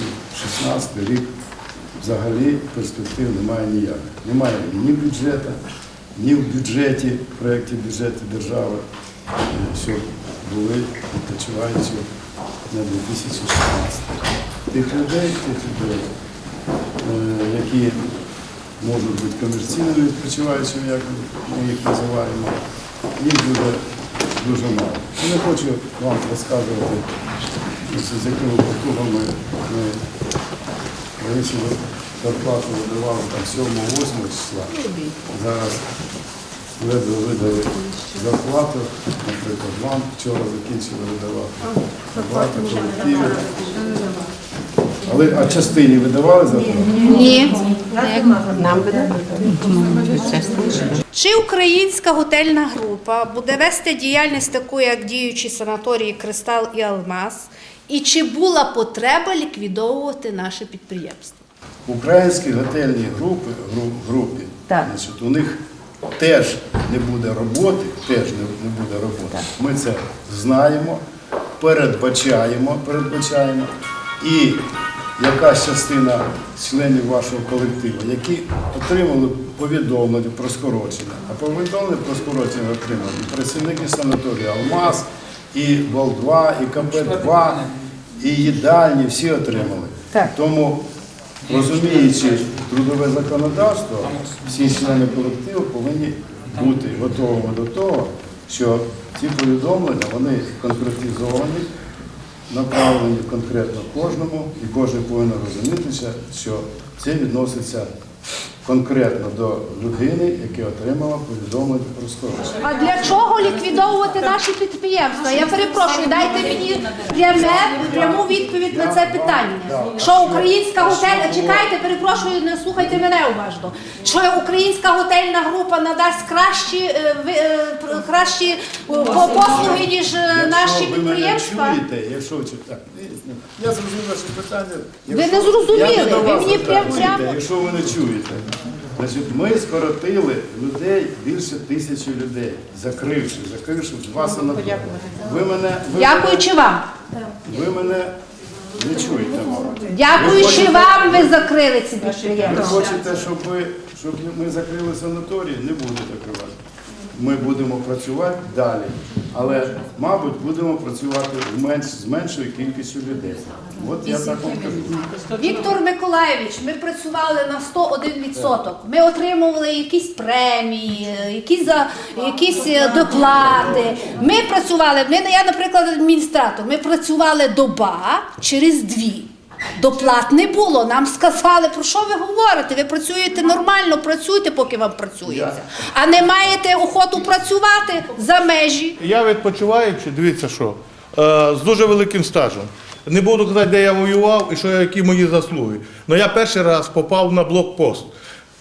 2016 рік взагалі перспектив немає ніяких. Немає ні бюджету, ні в бюджеті, в проєкті бюджету держави, що були відпочиваючи на 2016. Тих людей, тих людей, е, які можуть бути комерційними відпочиваючими, як ми їх називаємо, їх буде дуже мало. Я не хочу вам розказувати, з якими потугами ми вирішили зарплату видавали там 7-8 числа. Зараз ледве видали зарплату, наприклад, вам вчора закінчили видавати. Зарплату колективів. Але а частині видавали зарплату? Ні. Нам буде Чи українська готельна група буде вести діяльність таку, як діючі санаторії Кристал і Алмаз? І чи була потреба ліквідовувати наше підприємство? Українські готельні групи, гру- групі, Так. значить, у них теж не буде роботи, теж не, не буде роботи. Ми це знаємо, передбачаємо, передбачаємо. І якась частина членів вашого колективу, які отримали повідомлення про скорочення, а повідомлення про скорочення отримали і працівники санаторію Алмаз, і Вал-2, і КП-2, і їдальні, всі отримали. Так. Тому Розуміючи трудове законодавство, всі члени колективу повинні бути готовими до того, що ці повідомлення вони конкретизовані, направлені конкретно кожному, і кожен повинен розумітися, що це відноситься конкретно до людини, яка отримала повідомлення про скорочення. А для чого ліквідовувати наші підприємства? Я перепрошую, дайте мені пряме, пряму відповідь на це питання. Що українська готельна, чекайте, перепрошую, не слухайте мене уважно. Що українська готельна група надасть кращі, е, е, пр- кращі е, по- послуги, ніж е, наші Якщо ви мене підприємства? чуєте, якщо ви чуєте, так, я зрозумів ваше питання. Ви не Якщо- зрозуміли, я не до ви вас мені прям- звертаюся. прямо- Якщо ви не чуєте, значить ми скоротили людей більше тисячі людей, закривши, закривши два санаторії. Ви мене, ви Дякуючи вам. мене, ви мене не чуєте. мабуть. Дякуючи вам, ви закрили ці Ви підприємства. хочете, щоб, ви, щоб ми закрили санаторії? Не буду закривати. Ми будемо працювати далі, але, мабуть, будемо працювати менш, з меншою кількістю людей. От я так вам кажу. Віктор Миколаєвич, ми працювали на 101%. Ми отримували якісь премії, якісь, за, якісь е, доплати. Ми працювали, ми, я, наприклад, адміністратор, ми працювали доба через дві. Доплат не було. Нам сказали, про що ви говорите? Ви працюєте нормально, працюйте, поки вам працюється. А не маєте охоту працювати за межі. Я відпочиваючи, дивіться що, е, з дуже великим стажем. Не буду казати, де я воював і що які мої заслуги. Але я перший раз попав на блокпост.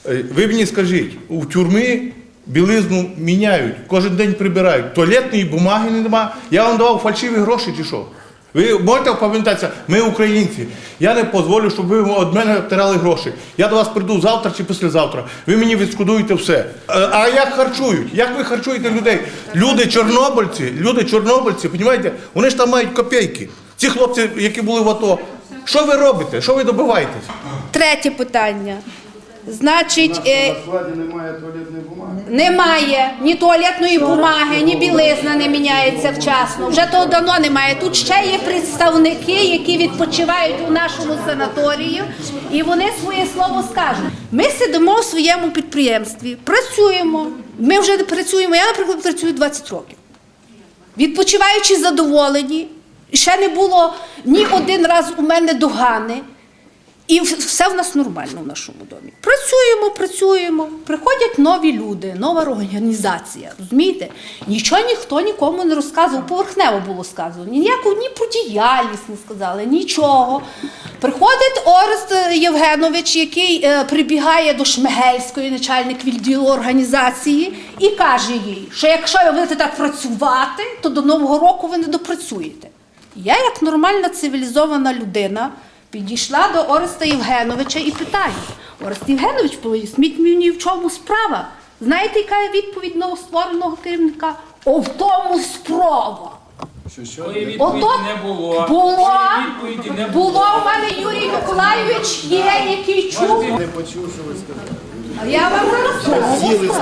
Е, Ви мені скажіть, у тюрмі білизну міняють, кожен день прибирають. Туалетної бумаги нема. Я вам давав фальшиві гроші чи що? Ви можете пам'ятатися, ми українці. Я не дозволю, щоб ви від мене втирали гроші. Я до вас прийду завтра чи післязавтра. Ви мені відшкодуєте все. Е, А як харчують? Як ви харчуєте людей? Люди чорнобильці, люди чорнобильці, розумієте, вони ж там мають копійки. Ці хлопці, які були в АТО. Що ви робите? Що ви добиваєтесь? Третє питання. Значить, е, На складі немає туалетної бумаги. Немає ні туалетної бумаги, ні білизна не міняється вчасно. Вже того давно немає. Тут ще є представники, які відпочивають у нашому санаторії, і вони своє слово скажуть. Ми сидимо в своєму підприємстві, працюємо. Ми вже працюємо. Я, наприклад, працюю 20 років. Відпочиваючи задоволені, ще не було ні один раз у мене догани. І все в нас нормально в нашому домі. Працюємо, працюємо. Приходять нові люди, нова організація. Розумієте? Нічого ніхто нікому не розказував. Поверхнево було сказано. Ніяку ні про діяльність не сказали, нічого. Приходить Орест Євгенович, який е, прибігає до Шмигельської, начальник відділу організації, і каже їй, що якщо ви будете так працювати, то до Нового року ви не допрацюєте. Я, як нормальна цивілізована людина, підійшла до Ореста Євгеновича і питаю: Орест Євгенович, поясніть мені, в чому справа? Знаєте, яка є відповідь новоствореного керівника? О, в тому справа, Що що? Відповіді не було. було, відповіді не було. було в мене Юрій Миколайович є, який чув. Не почув, що ви сказали. Я вам зараз скажу.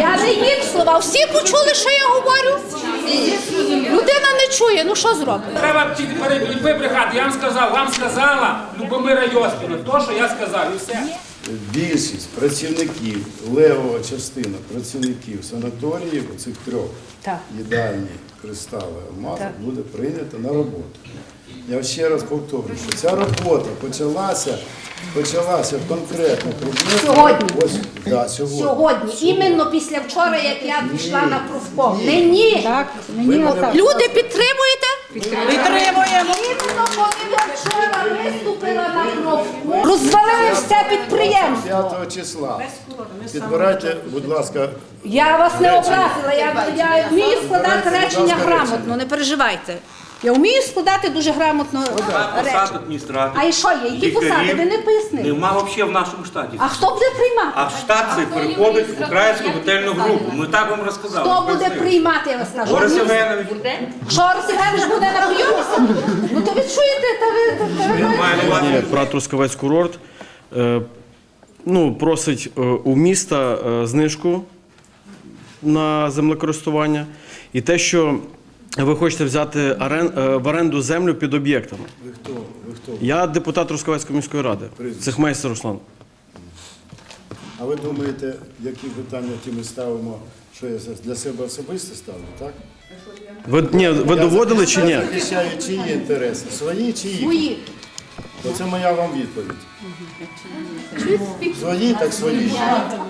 Я не їм слова. Всі почули, що я говорю. Чує, ну що зробить? Треба ті- пере- Я вам сказав, вам сказала Любомира Йоспіна. То, що я сказав, і все. Більшість працівників, левова частина працівників санаторіїв, оцих трьох, Так. їдальні, кристали, алмазу, буде прийнята на роботу. Я ще раз повторюю, що ця робота почалася, почалася конкретно. Сьогодні. Ось, да, сьогодні. Сьогодні, іменно після вчора, як я пішла на профком. Не ні. Так, мені отак. Люди підтримуєте? Підтримуємо. Іменно коли я вчора виступила на профком. Розвалили все підприємство. 5 числа. Підбирайте, будь ласка, Я вас не образила, я, я вмію складати речення грамотно, не переживайте. Я вмію складати дуже грамотно Посад речення. адміністратора. А і що є? Які посади? Ви не пояснили. Нема взагалі в нашому штаті. А хто буде приймати? А в штат цей переходить в українську готельну групу. Ми так вам розказали. Хто буде Пояснили. приймати, я вас кажу? Борис Євгенович. Що, Орес Євгенович буде на прийомі? Ну то ви чуєте, та ви... та- та ви Він має на увазі. Про Трускавець курорт е, ну, просить е, у міста е, знижку на землекористування і те, що ви хочете взяти арен- е, в оренду землю під об'єктами. ви хто? Ви хто? Я депутат Трускавецької міської ради, Цехмейстер Руслан. А ви думаєте, які питання ті ми ставимо, що я для себе особисто ставлю, так? Ви, ні, ви доводили чи ні? Я захищаю чиї інтереси? Свої чи їхні? Свої. Оце моя вам відповідь. Свої, так свої.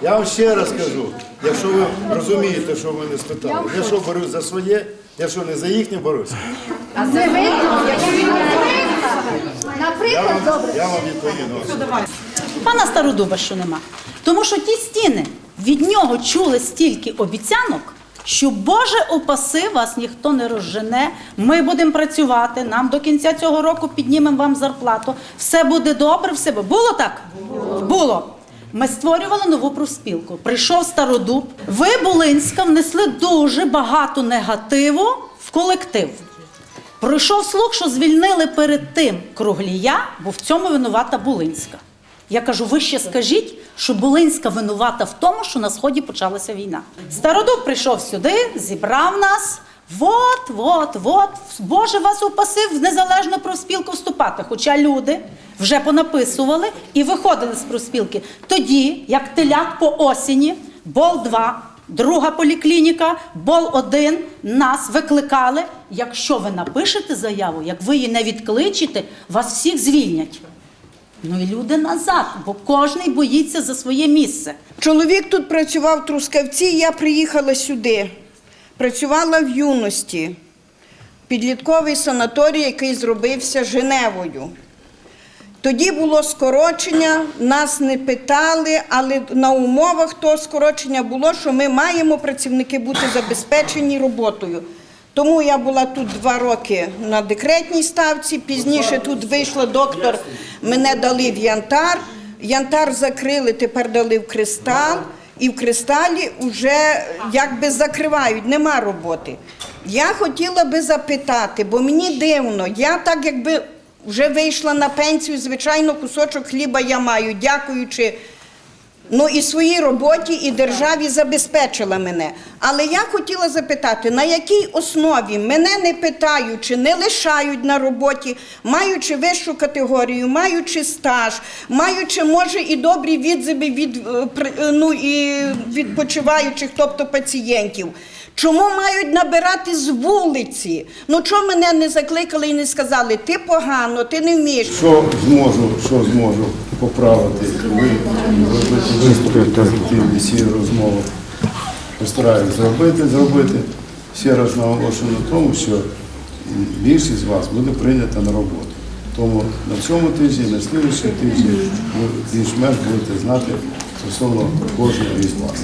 Я вам ще раз кажу, якщо ви розумієте, що ви мене спитали, я що борюсь за своє, я що не за їхнє борюся. А це видно, він Наприклад, добре. я вам відповім. Пана Стародуба, що нема. Тому що ті стіни від нього чули стільки обіцянок, що Боже упаси вас ніхто не розжене. Ми будемо працювати. Нам до кінця цього року піднімемо вам зарплату. Все буде добре, все буде. Було так? Було. Ми створювали нову профспілку. Прийшов Стародуб. Ви, Булинська, внесли дуже багато негативу в колектив. Пройшов слух, що звільнили перед тим Круглія, бо в цьому винувата Булинська. Я кажу, ви ще скажіть, що Булинська винувата в тому, що на сході почалася війна. Стародуб прийшов сюди, зібрав нас. Вот, вот, вот. Боже вас упаси в незалежну профспілку вступати. Хоча люди вже понаписували і виходили з профспілки. Тоді, як телят по осені, бол 2 Друга поліклініка, бол 1 нас викликали. Якщо ви напишете заяву, як ви її не відкличете, вас всіх звільнять. Ну і люди назад, бо кожен боїться за своє місце. Чоловік тут працював в Трускавці, я приїхала сюди. Працювала в юності. Підлітковий санаторій, який зробився Женевою. Тоді було скорочення, нас не питали, але на умовах того скорочення було, що ми маємо працівники бути забезпечені роботою. Тому я була тут два роки на декретній ставці. Пізніше тут вийшла доктор, мене дали в янтар. Янтар закрили, тепер дали в кристал. І в кристалі вже якби закривають, нема роботи. Я хотіла би запитати, бо мені дивно, я так якби вже вийшла на пенсію, звичайно, кусочок хліба я маю, дякуючи Ну і своїй роботі, і державі забезпечила мене. Але я хотіла запитати, на якій основі мене не питаючи, не лишають на роботі, маючи вищу категорію, маючи стаж, маючи, може, і добрі відзиви від, е, е, ну, і відпочиваючих, тобто пацієнтів. Чому мають набирати з вулиці? Ну чому мене не закликали і не сказали, ти погано, ти не вмієш. Що зможу, що зможу поправити, ви зробити виступи позитивні всі розмови. Постараюсь зробити, зробити. Ще раз наголошую на тому, що більшість з вас буде прийнята на роботу. Тому на цьому тижні, на слідчому тижні ви більш-менш будете знати стосовно кожного із вас.